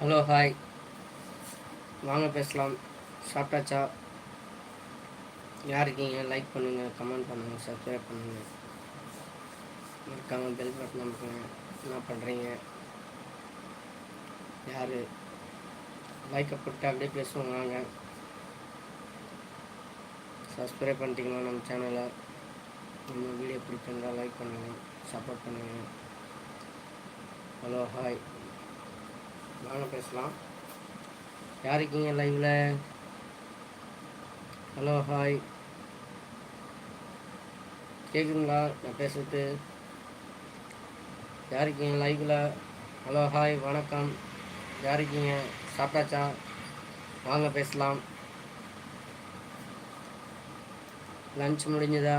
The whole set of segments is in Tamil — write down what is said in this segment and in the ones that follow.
Hello hi. வாங்க பேசலாம். சாப்பிட்டாச்சா? யார் இருக்கீங்க? லைக் பண்ணுங்கள் கமெண்ட் பண்ணுங்கள் சப்ஸ்கிரைப் பண்ணுங்கள் மறக்காமல் பெல் பட்டன் அமுக்குங்க. என்ன பண்ணுறீங்க யார்? லைக்கை போட்டு அப்படியே பேசுவோம் வாங்க. சப்ஸ்கிரைப் பண்ணிட்டீங்களா நம்ம சேனலை நம்ம வீடியோ பிடிச்சிருந்தா லைக் பண்ணுங்கள் சப்போர்ட் பண்ணுங்கள் ஹலோ ஹாய் வாங்க பேசலாம். யார் இருக்கீங்க லைவில் ஹலோ ஹாய் கேட்குதுங்களா நான் பேசுறது. யார் இருக்கீங்க லைவில் ஹலோ ஹாய் வணக்கம். யார் இருக்கீங்க? சாப்பிட்டாச்சா? வாங்க பேசலாம். லஞ்ச் முடிஞ்சதா?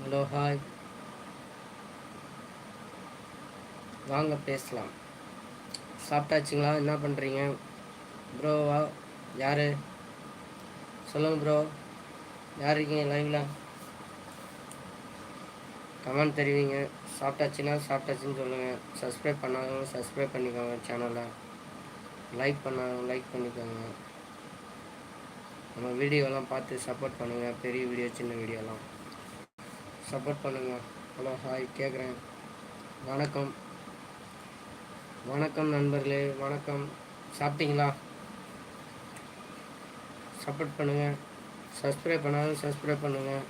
ஹலோ ஹாய் வாங்க பேசலாம். சாப்பிட்டாச்சுங்களா? என்ன பண்ணுறீங்க ப்ரோவா யார்? சொல்லுங்கள் ப்ரோ யார் இருக்கீங்க லைவில் கமெண்ட் தெரிவிங்க. சாப்பிட்டாச்சுன்னா சாப்பிட்டாச்சுன்னு சொல்லுங்கள் சப்ஸ்கிரைப் பண்ணாதவங்க சப்ஸ்கிரைப் பண்ணிக்கோங்க சேனலை லைக் பண்ணாதவங்க லைக் பண்ணிக்கோங்க. நம்ம வீடியோலாம் பார்த்து சப்போர்ட் பண்ணுங்கள் பெரிய வீடியோ சின்ன வீடியோலாம் சப்போர்ட் பண்ணுங்கள் ஹலோ ஹாய் கேட்குறேன் வணக்கம். வணக்கம் நண்பர்களே வணக்கம். சாப்பிட்டீங்களா? சப்போர்ட் பண்ணுங்கள் சப்ஸ்கிரைப் பண்ணாலும் சப்ஸ்கிரைப் பண்ணுங்கள்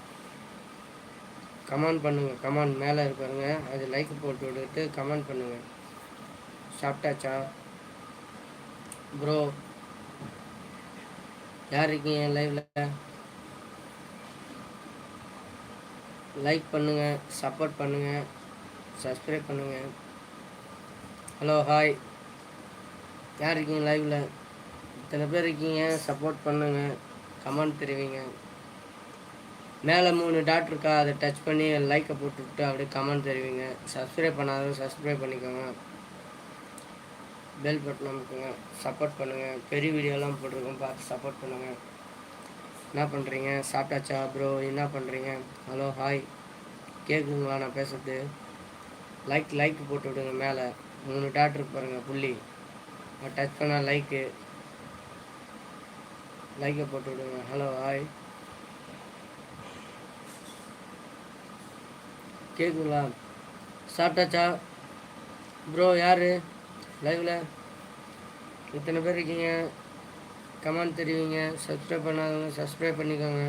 கமெண்ட் பண்ணுங்கள் கமெண்ட் மேலே இருப்பாருங்க அது லைக் போட்டு விட்டுட்டு கமெண்ட் பண்ணுங்கள் சாப்பிட்டாச்சா? ப்ரோ யார் இருக்கீங்க லைவில் லைக் பண்ணுங்கள் சப்போர்ட் பண்ணுங்கள் சப்ஸ்கிரைப் பண்ணுங்கள் ஹலோ ஹாய். யார் இருக்கீங்க லைவில் இத்தனை பேர் இருக்கீங்க சப்போர்ட் பண்ணுங்கள் கமெண்ட் தெரிவிங்க. மேலே மூணு டாட் இருக்கா அதை டச் பண்ணி லைக்கை போட்டுவிட்டு அப்படியே கமெண்ட் தெரிவிங்க. சப்ஸ்கிரைப் பண்ணாதவங்க சப்ஸ்கிரைப் பண்ணிக்கோங்க. பெல் பட்டன் அமுக்குங்க சப்போர்ட் பண்ணுங்கள் பெரிய வீடியோலாம் போட்டிருக்கோம் பார்த்து சப்போர்ட் பண்ணுங்கள் என்ன பண்ணுறீங்க சாப்பிட்டாச்சா ப்ரோ என்ன பண்ணுறீங்க ஹலோ ஹாய். கேட்குங்களா நான் பேசுறது? லைக் லைக் போட்டு விடுங்க மேலே. மூணு டாட் இருக்கு பாருங்கள் புள்ளி. டச் பண்ணால் லைக்கு லைக்கை போட்டு விடுங்க. ஹலோ ஹாய் கேட்குங்களா சாப்பிட்டாச்சா? ப்ரோ யார்? லைவில் இத்தனை பேர் இருக்கீங்க? கமெண்ட் தெரிவிங்க சப்ஸ்கிரைப் பண்ணாதவங்க சப்ஸ்கிரைப் பண்ணிக்கோங்க.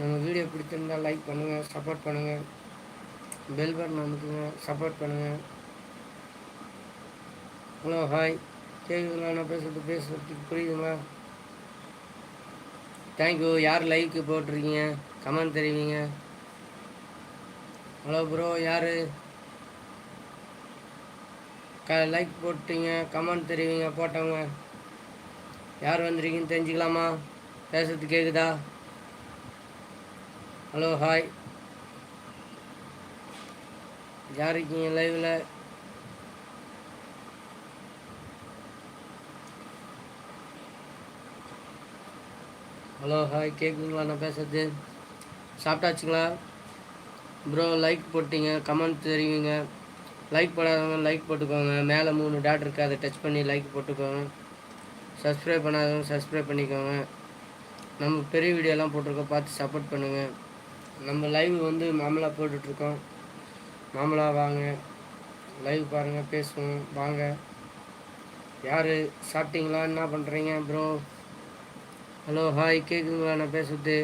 நம்ம வீடியோ பிடிச்சிருந்தா லைக் பண்ணுங்கள் சப்போர்ட் பண்ணுங்கள் பெல் பட்டன் அமுக்குங்க சப்போர்ட் பண்ணுங்கள் ஹலோ ஹாய். கேட்குதுங்களா நான் பேசுகிறது பேசுறதுக்கு புரியுதுங்களா? தேங்க்யூ யார் லைக்கு போட்டிருக்கீங்க? கமெண்ட் தெரிவிங்க. ஹலோ ப்ரோ யார்? க லைக் போட்டீங்க கமெண்ட் தெரிவிங்க போட்டவங்க. யார் வந்திருக்கீங்கன்னு தெரிஞ்சுக்கலாமா? பேசுறது கேட்குதா ஹலோ ஹாய் யார் இருக்கீங்க லைவில் ஹலோ ஹாய் கேட்குங்களா நான் பேசுறது சாப்பிட்டாச்சுங்களா? ப்ரோ லைக் போட்டீங்க கமெண்ட் தெரிவிங்க. லைக் போடாதவங்க லைக் போட்டுக்கோங்க. மேலே மூணு டாட் இருக்குது அதை டச் பண்ணி லைக் போட்டுக்கோங்க. சப்ஸ்கிரைப் பண்ணாதவங்க சப்ஸ்கிரைப் பண்ணிக்கோங்க. நம்ம பெரிய வீடியோலாம் போட்டிருக்கோம் பார்த்து சப்போர்ட் பண்ணுங்கள் நம்ம லைவ் வந்து மாமலா போட்டுட்ருக்கோம். மாமலா வாங்க. லைவ் பாருங்கள் பேசுவோம் வாங்க. யார் சாப்பிட்டீங்களா? என்ன பண்ணுறீங்க ப்ரோ ஹலோ ஹாய் கேட்குங்களா நான் பேசுறது.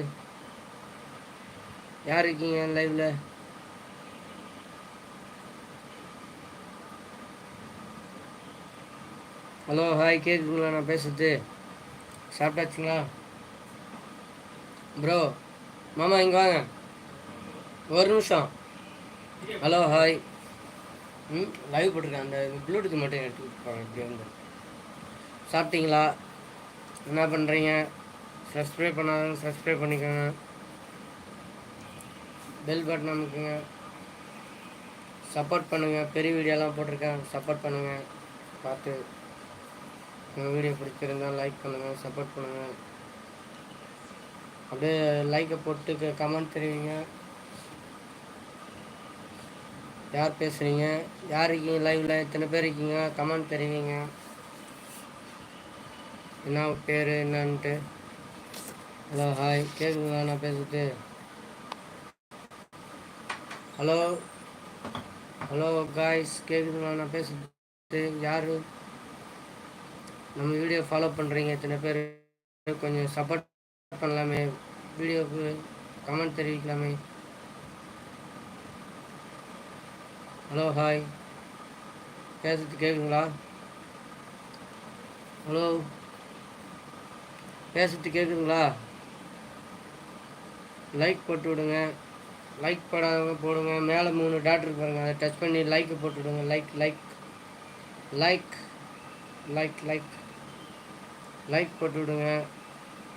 யார் இருக்கீங்க லைவில் ஹலோ ஹாய் கேட்குங்களா நான் பேசுறது. சாப்பிட்டாச்சுங்களா? ப்ரோ மாமா இங்கே வாங்க. ஒரு நிமிஷம். ஹலோ ஹாய் ம் லைவ் போட்டிருக்கேன். அந்த ப்ளூடூத் மட்டும் எடுத்து போங்க இப்படி வந்து. சாப்பிட்டீங்களா? என்ன பண்ணுறீங்க சப்ஸ்கிரைப் பண்ணாதவங்க சப்ஸ்கிரைப் பண்ணிக்கோங்க. பெல் பட்டன் அமைக்குங்க. சப்போர்ட் பண்ணுங்கள் பெரிய வீடியோலாம் போட்டிருக்கேன் சப்போர்ட் பண்ணுங்கள் பார்த்து உங்கள் வீடியோ பிடிச்சிருந்தா லைக் பண்ணுங்கள் சப்போர்ட் பண்ணுங்கள் அப்படியே லைக்கை போட்டு கமெண்ட் தெரிவிங்க. யார் பேசுகிறீங்க யார் இருக்கீங்க? லைவில் எத்தனை பேர் இருக்கீங்க? கமெண்ட் தெரிவிங்க. என்ன பேர் என்னன்ட்டு. Hello hi. கேட்குங்களா நான் பேசுறது ஹலோ. ஹலோ காய்ஸ் கேட்குதுங்களா நான் பேசுறது யார்? நம்ம வீடியோ ஃபாலோ பண்ணுறீங்க இத்தனை பேர். கொஞ்சம் சப்போர்ட் பண்ணலாமே. வீடியோவுக்கு கமெண்ட் தெரிவிக்கலாமே. Hello hi. பேசுறது கேட்குங்களா ஹலோ. பேசுறது கேட்குதுங்களா லைக் போட்டு விடுங்க லைக் போடாதவங்க போடுங்க. மேலே மூணு டாக்டர் பாருங்கள் அதை டச் பண்ணி லைக் போட்டு விடுங்க like like like like like like போட்டு விடுங்க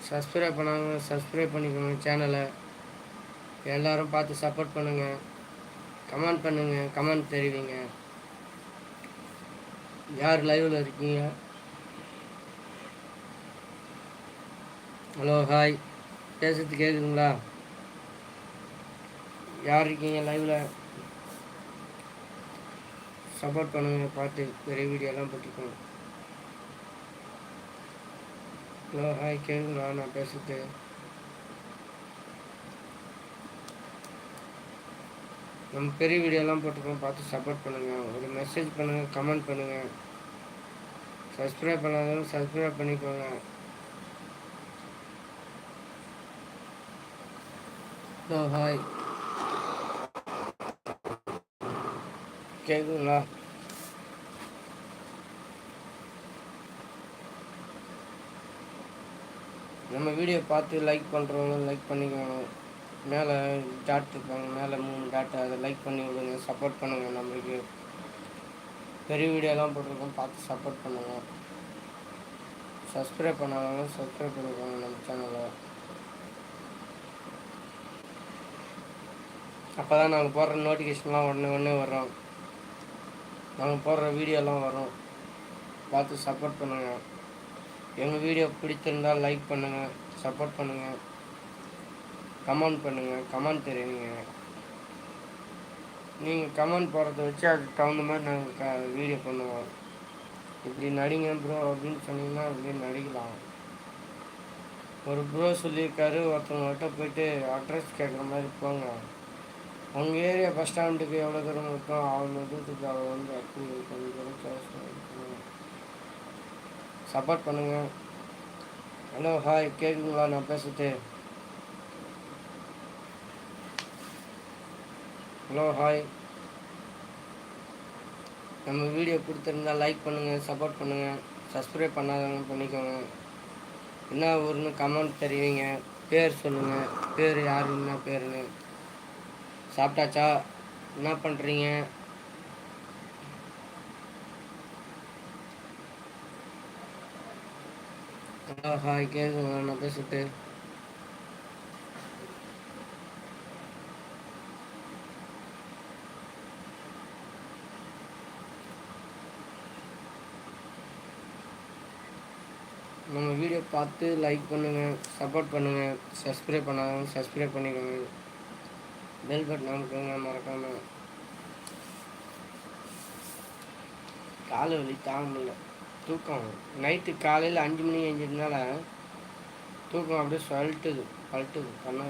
சப்ஸ்கிரைப் பண்ணாங்க சப்ஸ்கிரைப் பண்ணிக்கோங்க சேனலை எல்லோரும் பார்த்து சப்போர்ட் பண்ணுங்கள் கமெண்ட் பண்ணுங்கள் கமெண்ட் தெரிவிங்க. யார் லைவில் இருக்கீங்க? ஹலோ ஹாய் பேசுறது கேட்குதுங்களா யார் இருக்கீங்க லைவில் சப்போர்ட் பண்ணுங்கள் பார்த்து பெரிய வீடியோலாம் போட்டுக்கோங்க ஹலோ ஹாய் கேட்குங்களா நான் பேசுறது. நம்ம பெரிய வீடியோலாம் போட்டிருக்கோம் பார்த்து சப்போர்ட் பண்ணுங்கள் ஒரு மெசேஜ் பண்ணுங்கள் கமெண்ட் பண்ணுங்கள் சப்ஸ்கிரைப் பண்ணாதவங்க சப்ஸ்கிரைப் பண்ணிக்கோங்க. ஹலோ ஹாய் கேட்குங்களா நம்ம வீடியோ பார்த்து லைக் பண்ணுறவங்க லைக் பண்ணிக்கோங்க. மேலே டாட் இருப்பாங்க மேலே மூணு டாட் அதை லைக் பண்ணி விடுங்க சப்போர்ட் பண்ணுங்கள் நம்மளுக்கு. பெரிய வீடியோலாம் போட்டிருக்கோம் பார்த்து சப்போர்ட் பண்ணுங்கள் சப்ஸ்கிரைப் பண்ணாதவங்க சப்ஸ்கிரைப் பண்ணிக்கோங்க நம்ம சேனலை அப்போ தான் நாங்கள் போடுற நோட்டிஃபிகேஷன்லாம் உடனே உடனே வரோம். நாங்கள் போடுற வீடியோலாம் வரும். பார்த்து சப்போர்ட் பண்ணுங்கள் எங்கள் வீடியோ பிடிச்சிருந்தால் லைக் பண்ணுங்கள் சப்போர்ட் பண்ணுங்கள் கமெண்ட் பண்ணுங்கள் கமெண்ட் தெரியுங்க. நீங்கள் கமெண்ட் போடுறத வச்சு அதுக்கு தகுந்த மாதிரி நாங்கள் க வீடியோ பண்ணுவோம். இப்படி நடிங்க ப்ரோ அப்படின்னு சொன்னீங்கன்னா அப்படியே நடிக்கலாம். ஒரு ப்ரோ சொல்லியிருக்காரு ஒருத்தவங்கள்ட்ட போயிட்டு அட்ரஸ் கேட்குற மாதிரி போங்க. உங்கள் ஏரியா பஸ் ஸ்டாண்டுக்கு எவ்வளோ தூரம் இருக்கும் அவ்வளோ தூரத்துக்கு அவள் வந்து கொஞ்சம் தூரம் சப்போர்ட் பண்ணுங்கள் ஹலோ ஹாய் கேட்குங்களா நான் பேசுறது. ஹலோ ஹாய் நம்ம வீடியோ கொடுத்துருந்தா லைக் பண்ணுங்கள் சப்போர்ட் பண்ணுங்கள் சப்ஸ்கிரைப் பண்ணாதவங்க பண்ணிக்கோங்க. என்ன ஊருன்னு கமெண்ட் தெரிவிங்க. பேர் சொல்லுங்கள் பேர் யார் என்ன பேருன்னு. சாப்பிட்டாச்சா? என்ன பண்ணுறீங்க ஹலோ ஹாய் கேட்குங்க நான் பேசிட்டு. நம்ம வீடியோ பார்த்து லைக் பண்ணுங்கள் சப்போர்ட் பண்ணுங்கள் சப்ஸ்கிரைப் பண்ணாதவங்க சப்ஸ்கிரைப் பண்ணிக்கோங்க பெல் பட்டன் அமுக்குங்க மறக்காமல் காலை வலி தாங்க முடியல. தூக்கம். நைட்டு காலையில் அஞ்சு மணி அஞ்சுனால தூக்கம் அப்படியே சொல்லிட்டுது பழட்டுது பண்ண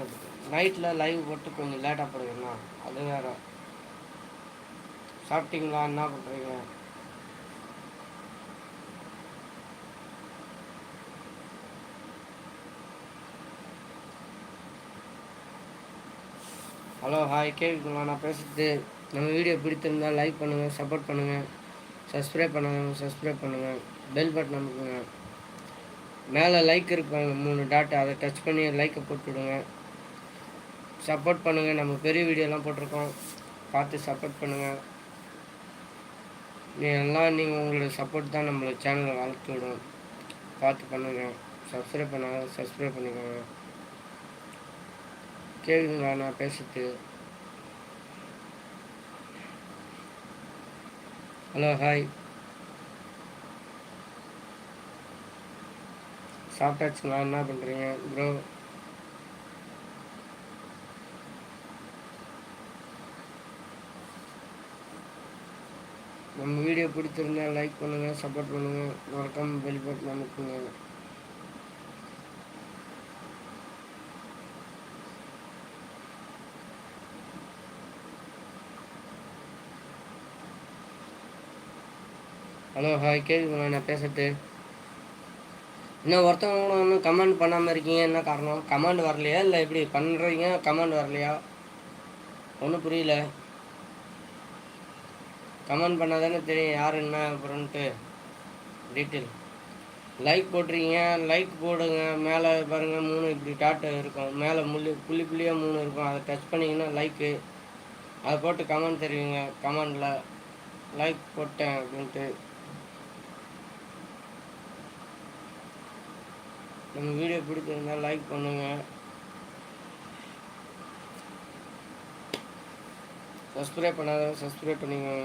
நைட்டில் லைவ் போட்டு கொஞ்சம் லேட்டாக போடுங்கண்ணா அது வேறு. சாப்பிட்டீங்களா என்ன பண்ணுறீங்க ஹலோ ஹாய் கேட்குங்களா நான் பேசுகிறது நம்ம வீடியோ பிடித்திருந்தால் லைக் பண்ணுங்கள் சப்போர்ட் பண்ணுங்கள் சப்ஸ்கிரைப் பண்ணுங்கள் சப்ஸ்கிரைப் பண்ணுங்கள் பெல் பட்டன் அமுக்குங்க. மேலே லைக் இருப்பாங்க மூணு டாட் அதை டச் பண்ணி லைக்கை போட்டுவிடுங்க சப்போர்ட் பண்ணுங்கள் நம்ம பெரிய வீடியோலாம் போட்டிருக்கோம். பார்த்து சப்போர்ட் பண்ணுங்கள் நீ எல்லாம் நீங்கள் உங்களோட சப்போர்ட் தான் நம்மளோட சேனலை வளர்த்து விடும். பார்த்து பண்ணுங்கள் சப்ஸ்கிரைப் பண்ணாங்க சப்ஸ்கிரைப் பண்ணிக்கோங்க. கேளுங்களா நான் பேசுறது ஹலோ ஹாய் சாப்பிட்டாச்சுங்களா? என்ன பண்ணுறீங்க ப்ரோ நம்ம வீடியோ பிடிச்சிருந்தா லைக் பண்ணுங்கள் சப்போர்ட் பண்ணுங்கள் மறக்காமல் பெல் பட்டன் அமுக்குங்க. ஹலோ ஹாய் கேட்குதுங்களா நான் பேசுறது? இன்னும் ஒருத்தவங்க கூட ஒன்றும் கமெண்ட் பண்ணாமல் இருக்கீங்க? என்ன காரணம்? கமெண்ட் வரலையா? இல்லை எப்படி பண்ணுறீங்க கமெண்ட் வரலையா? ஒன்றும் புரியல. கமெண்ட் பண்ணால் தானே தெரியும் யார் என்ன அப்புறம்ட்டு டீட்டெயில் லைக் போட்டிருக்கீங்க. லைக் போடுங்க. மேலே பாருங்கள் மூணு இப்படி டாட்டு இருக்கும். மேலே முள்ளி புள்ளி புள்ளியாக மூணு இருக்கும். அதை டச் பண்ணிங்கன்னா லைக்கு அதை போட்டு கமெண்ட் தெரிவிங்க. கமெண்டில் லைக் போட்டேன் அப்படின்ட்டு. நம்ம வீடியோ பிடிச்சிருந்தா லைக் பண்ணுங்கள் சப்ஸ்கிரைப் பண்ணாத சப்ஸ்கிரைப் பண்ணிக்கோங்க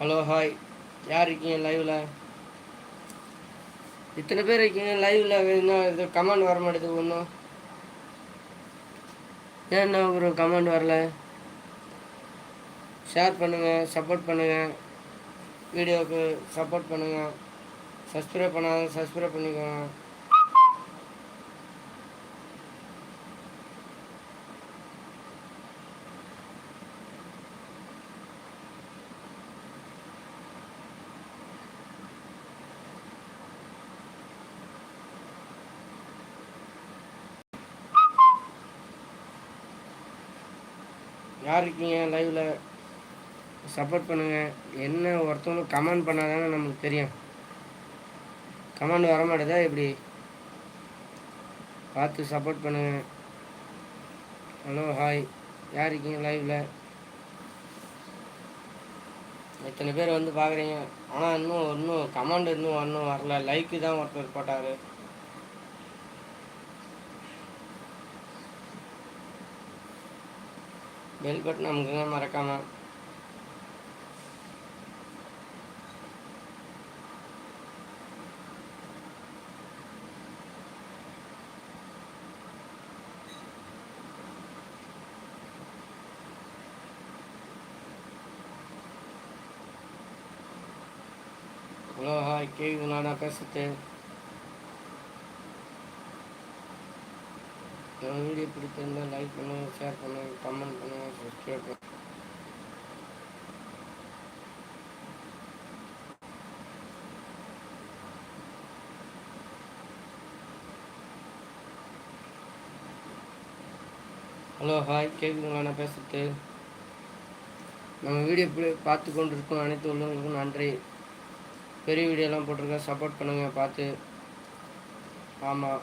ஹலோ ஹாய் யார் இருக்கீங்க லைவில் இத்தனை பேர் இருக்கீங்க லைவில் இன்னும் இது கமெண்ட் வர மாட்டேது ஒன்றும் ஏன் என்ன ஒரு கமெண்ட் வரல? ஷேர் பண்ணுங்கள் சப்போர்ட் பண்ணுங்கள் வீடியோவுக்கு சப்போர்ட் பண்ணுங்கள் சப்ஸ்கிரைப் பண்ணாத சப்ஸ்கிரைப் பண்ணிக்கோங்க. யார் இருக்கீங்க லைவில் சப்போர்ட் பண்ணுங்கள் என்ன ஒருத்தவங்களும் கமெண்ட் பண்ணாதானே நமக்கு தெரியும். கமெண்ட் வர மாட்டேதா எப்படி? பார்த்து சப்போர்ட் பண்ணுங்கள் ஹலோ ஹாய் யார் இருக்கீங்க லைவில் எத்தனை பேர் வந்து பார்க்குறீங்க? ஆனால் இன்னும் இன்னும் கமெண்ட் இன்னும் ஒன்றும் வரல. லைக்கு தான் ஒருத்தர் போட்டார். பெல் பட்டன் அமுக்குங்க மறக்காமல் ஹலோ ஹாய் கேக்குதுங்களா நான் பேசுறது என் வீடியோ பிடிச்சிருந்தா லைக் பண்ணுங்க ஷேர் பண்ணுங்க கமெண்ட் பண்ணுங்க சப்ஸ்கிரைப் பண்ணுங்க ஹலோ ஹாய் கேக்குதுங்களா? நான் பேசுறது. நம்ம வீடியோ இப்படி பார்த்து கொண்டு இருக்கோம் அனைத்து உள்ளவங்களுக்கும் நன்றி. பெரிய வீடியோலாம் போட்டிருக்கேன். சப்போர்ட் பண்ணுங்கள் பார்த்து. ஆமாம்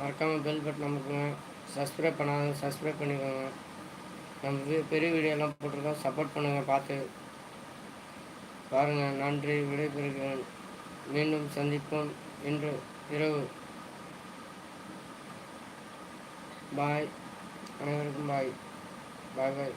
மறக்காமல் பெல் பட்டன் அமுக்குங்க. சப்ஸ்கிரைப் பண்ணாத சப்ஸ்கிரைப் பண்ணிக்கோங்க. நம்ம பெரிய வீடியோலாம் போட்டிருக்கோம். சப்போர்ட் பண்ணுங்கள் பார்த்து. பாருங்கள் நன்றி விடைபெறுகிறேன். மீண்டும் சந்திப்போம் இன்று இரவு. பாய் அனைவருக்கும் பாய் பாய் பாய்